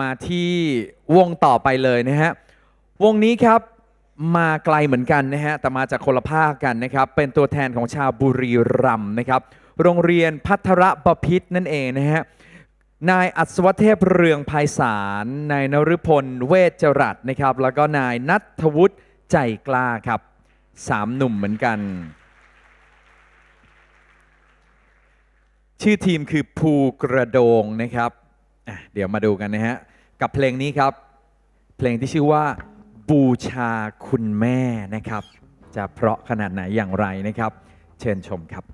มาที่วงต่อไปเลยนะฮะวงนี้ครับมาไกลเหมือนกันนะฮะแต่มาจากคนละภาคกันนะครับ เป็นตัวแทนของชาวบุรีรัมย์นะครับ โรงเรียนพัทรบพิษนั่นเองนะฮะนายอัศวเทพเรืองภัยสารนายนฤพลเวชจรัตนะครับ แล้วก็นายนัทวุฒิใจกล้าครับสามหนุ่มเหมือนกัน ชื่อทีมคือภูกระโดงนะครับ อะเดี๋ยวมาดูกันนะฮะ กับเพลงนี้ครับ เพลงที่ชื่อว่า บูชาคุณแม่นะครับ จะเพราะขนาดไหนอย่างไรนะครับ เชิญชมครับ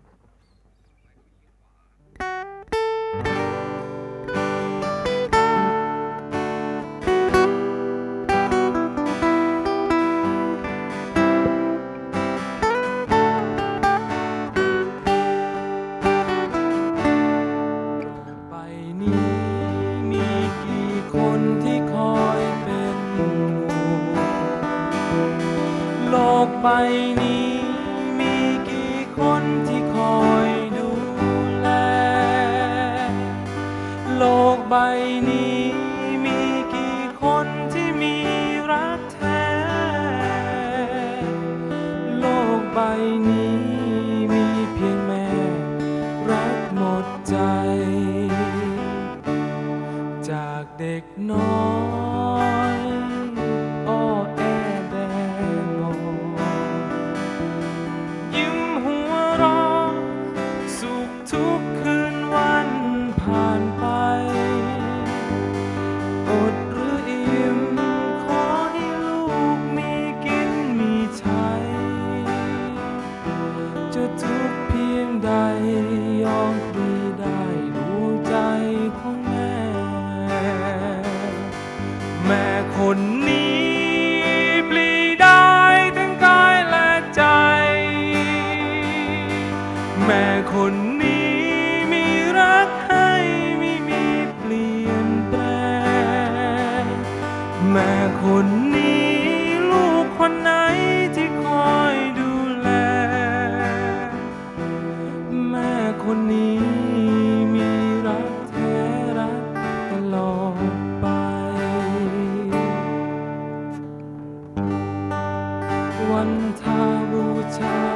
ใบนี้มีกี่คนที่คอยดูแล โลกใบนี้มีกี่คนที่มีรักแท้ โลกใบนี้มีเพียงแม่รักหมดใจ จากเด็กน้อย คนนี้มีรักให้ไม่มีเปลี่ยนแปลงแม่คนนี้ลูกคนไหนที่คอยดูแล แม่คนนี้มีรักแท้รักตลอดไป วันทาบูชา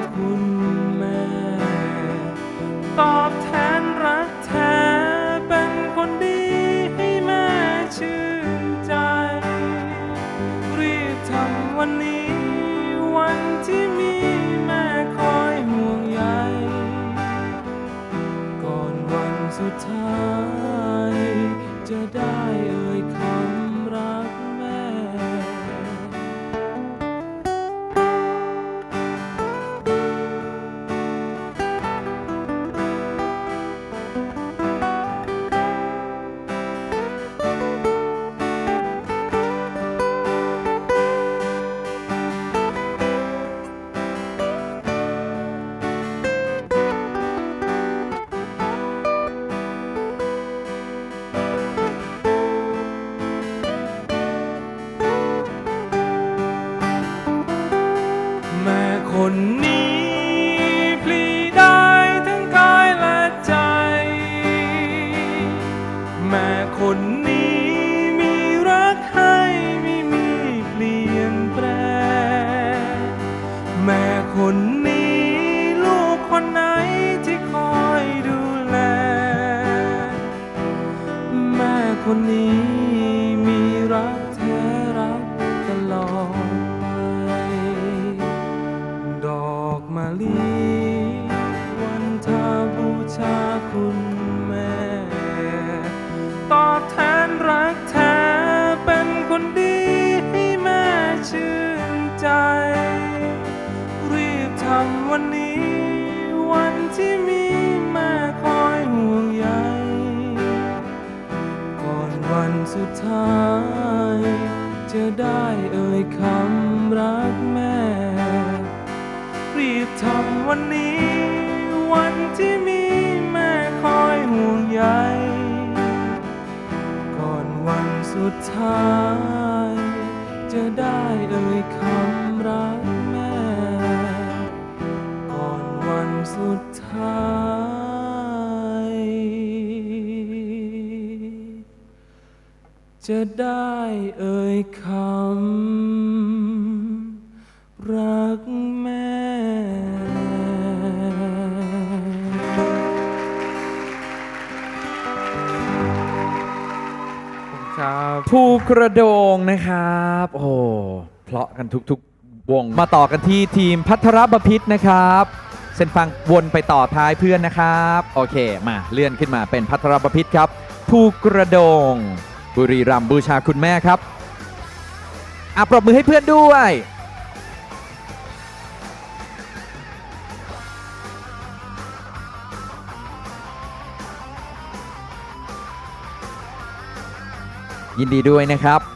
นี้มีรักแท้รักตลอดไป ดอกมะลิวันทาบูชาคุณแม่ตอบแทนรักแท้เป็นคนดีให้แม่ชื่นใจ รีบทำวันนี้วันที่มี สุดท้าย จะได้เอ่ยคำรักแม่ รีบทำวันนี้ วันที่มีแม่คอยห่วงใยก่อนวันสุดท้าย จะได้เอ่ยคำรักแม่ ก่อนวันสุดท้าย จะได้เอ่ยคำรักแม่ ครับภูกระโดงนะครับ โอ้โหเพราะกันทุกๆวง มาต่อกันที่ทีมพัทรบพิษนะครับ เส้นฟังวนไปต่อท้ายเพื่อนนะครับ โอเค มาเลื่อนขึ้นมาเป็นพัทรบพิษครับภูกระโดง บุรีรัมบูชาคุณแม่ครับอะปรบมือให้เพื่อนด้วย ยินดีด้วยนะครับ